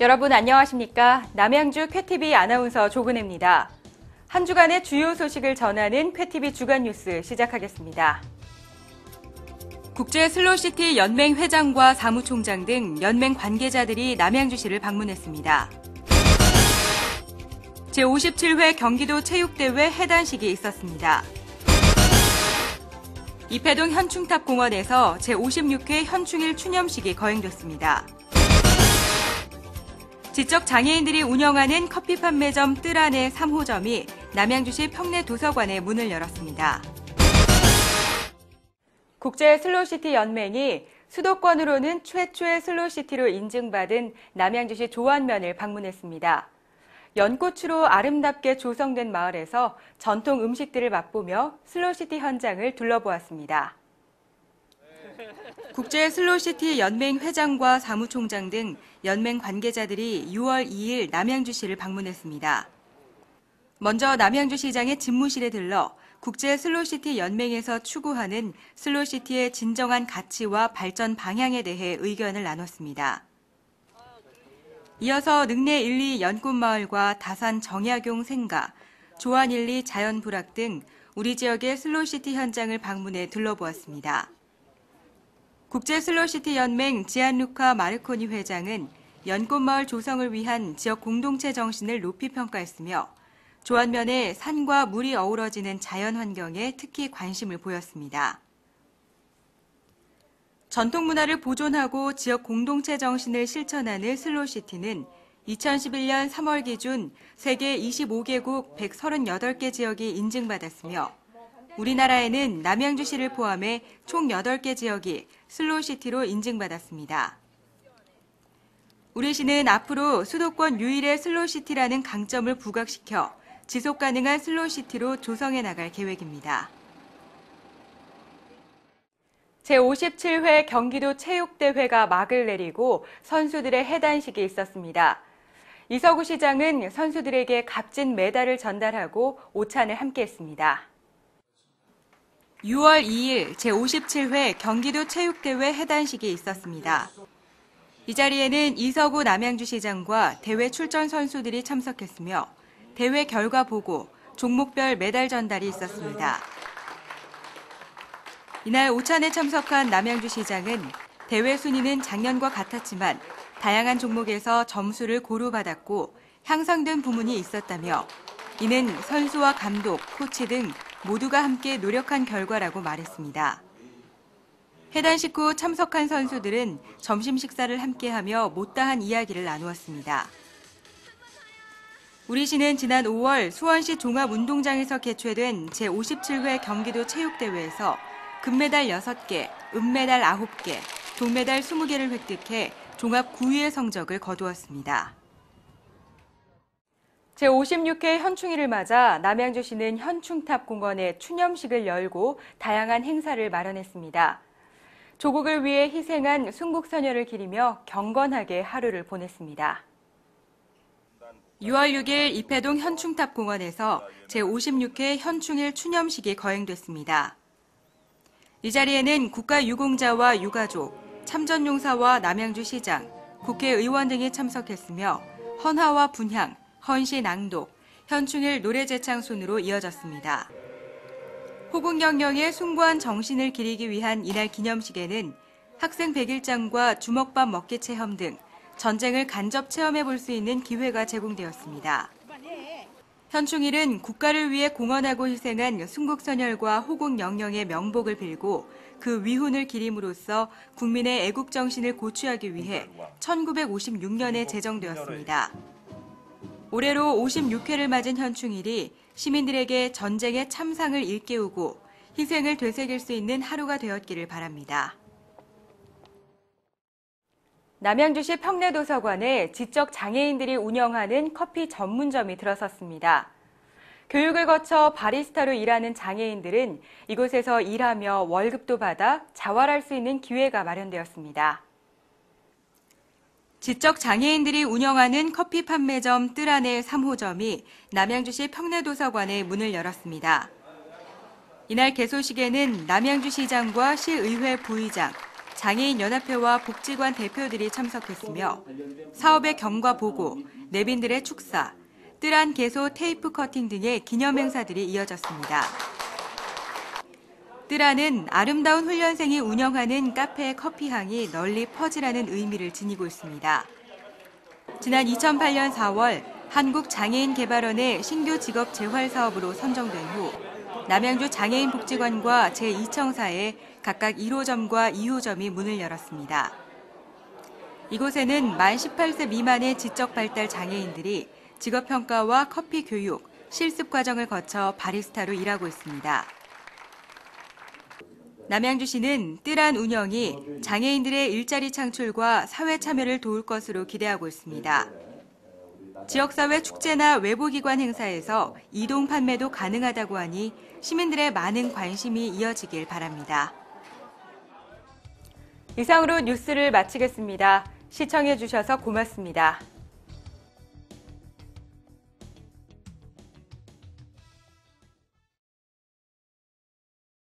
여러분 안녕하십니까? 남양주 쾌TV 아나운서 조근혜입니다. 한 주간의 주요 소식을 전하는 쾌TV 주간 뉴스 시작하겠습니다. 국제 슬로시티 연맹 회장과 사무총장 등 연맹 관계자들이 남양주시를 방문했습니다. 제57회 경기도 체육대회 해단식이 있었습니다. 이패동 현충탑 공원에서 제56회 현충일 추념식이 거행됐습니다. 지적 장애인들이 운영하는 커피 판매점 뜰안의 3호점이 남양주시 평내 도서관에 문을 열었습니다. 국제 슬로시티 연맹이 수도권으로는 최초의 슬로시티로 인증받은 남양주시 조안면을 방문했습니다. 연꽃으로 아름답게 조성된 마을에서 전통 음식들을 맛보며 슬로시티 현장을 둘러보았습니다. 국제 슬로시티 연맹 회장과 사무총장 등 연맹 관계자들이 6월 2일 남양주시를 방문했습니다. 먼저 남양주시장의 집무실에 들러 국제 슬로시티 연맹에서 추구하는 슬로시티의 진정한 가치와 발전 방향에 대해 의견을 나눴습니다. 이어서 능내 1, 2 연꽃마을과 다산 정약용 생가, 조안 1, 2 자연부락 등 우리 지역의 슬로시티 현장을 방문해 둘러보았습니다. 국제 슬로시티 연맹 지안루카 마르코니 회장은 연꽃마을 조성을 위한 지역 공동체 정신을 높이 평가했으며 조안면에 산과 물이 어우러지는 자연 환경에 특히 관심을 보였습니다. 전통 문화를 보존하고 지역 공동체 정신을 실천하는 슬로시티는 2011년 3월 기준 세계 25개국 138개 지역이 인증받았으며 우리나라에는 남양주시를 포함해 총 8개 지역이 슬로시티로 인증받았습니다. 우리 시는 앞으로 수도권 유일의 슬로시티라는 강점을 부각시켜 지속 가능한 슬로시티로 조성해 나갈 계획입니다. 제57회 경기도 체육대회가 막을 내리고 선수들의 해단식이 있었습니다. 이서구 시장은 선수들에게 값진 메달을 전달하고 오찬을 함께했습니다. 6월 2일 제57회 경기도 체육대회 해단식이 있었습니다. 이 자리에는 이서구 남양주시장과 대회 출전 선수들이 참석했으며 대회 결과 보고 종목별 메달 전달이 있었습니다. 이날 오찬에 참석한 남양주시장은 대회 순위는 작년과 같았지만 다양한 종목에서 점수를 고루 받았고 향상된 부문이 있었다며 이는 선수와 감독, 코치 등 모두가 함께 노력한 결과라고 말했습니다. 해단식 후 참석한 선수들은 점심 식사를 함께하며 못다한 이야기를 나누었습니다. 우리 시는 지난 5월 수원시 종합운동장에서 개최된 제57회 경기도 체육대회에서 금메달 6개, 은메달 9개, 동메달 20개를 획득해 종합 9위의 성적을 거두었습니다. 제56회 현충일을 맞아 남양주시는 현충탑 공원에 추념식을 열고 다양한 행사를 마련했습니다. 조국을 위해 희생한 순국선열을 기리며 경건하게 하루를 보냈습니다. 6월 6일 이패동 현충탑 공원에서 제56회 현충일 추념식이 거행됐습니다. 이 자리에는 국가유공자와 유가족, 참전용사와 남양주시장, 국회의원 등이 참석했으며 헌화와 분향, 헌시 낭독, 현충일 노래 제창 순으로 이어졌습니다. 호국영령의 숭고한 정신을 기리기 위한 이날 기념식에는 학생 백일장과 주먹밥 먹기 체험 등 전쟁을 간접 체험해 볼 수 있는 기회가 제공되었습니다. 현충일은 국가를 위해 공헌하고 희생한 순국선열과 호국영령의 명복을 빌고 그 위훈을 기림으로써 국민의 애국 정신을 고취하기 위해 1956년에 제정되었습니다. 올해로 56회를 맞은 현충일이 시민들에게 전쟁의 참상을 일깨우고 희생을 되새길 수 있는 하루가 되었기를 바랍니다. 남양주시 평내도서관에 지적 장애인들이 운영하는 커피 전문점이 들어섰습니다. 교육을 거쳐 바리스타로 일하는 장애인들은 이곳에서 일하며 월급도 받아 자활할 수 있는 기회가 마련되었습니다. 지적 장애인들이 운영하는 커피 판매점 뜰안의 3호점이 남양주시 평내도서관에 문을 열었습니다. 이날 개소식에는 남양주시장과 시의회 부의장, 장애인 연합회와 복지관 대표들이 참석했으며 사업의 경과 보고, 내빈들의 축사, 뜰안 개소 테이프 커팅 등의 기념 행사들이 이어졌습니다. 뜰안은 아름다운 훈련생이 운영하는 카페의 커피향이 널리 퍼지라는 의미를 지니고 있습니다. 지난 2008년 4월 한국장애인개발원의 신규 직업 재활 사업으로 선정된 후 남양주 장애인복지관과 제2청사에 각각 1호점과 2호점이 문을 열었습니다. 이곳에는 만 18세 미만의 지적 발달 장애인들이 직업평가와 커피 교육, 실습 과정을 거쳐 바리스타로 일하고 있습니다. 남양주시는 뜰안 운영이 장애인들의 일자리 창출과 사회 참여를 도울 것으로 기대하고 있습니다. 지역사회 축제나 외부기관 행사에서 이동 판매도 가능하다고 하니 시민들의 많은 관심이 이어지길 바랍니다. 이상으로 뉴스를 마치겠습니다. 시청해주셔서 고맙습니다.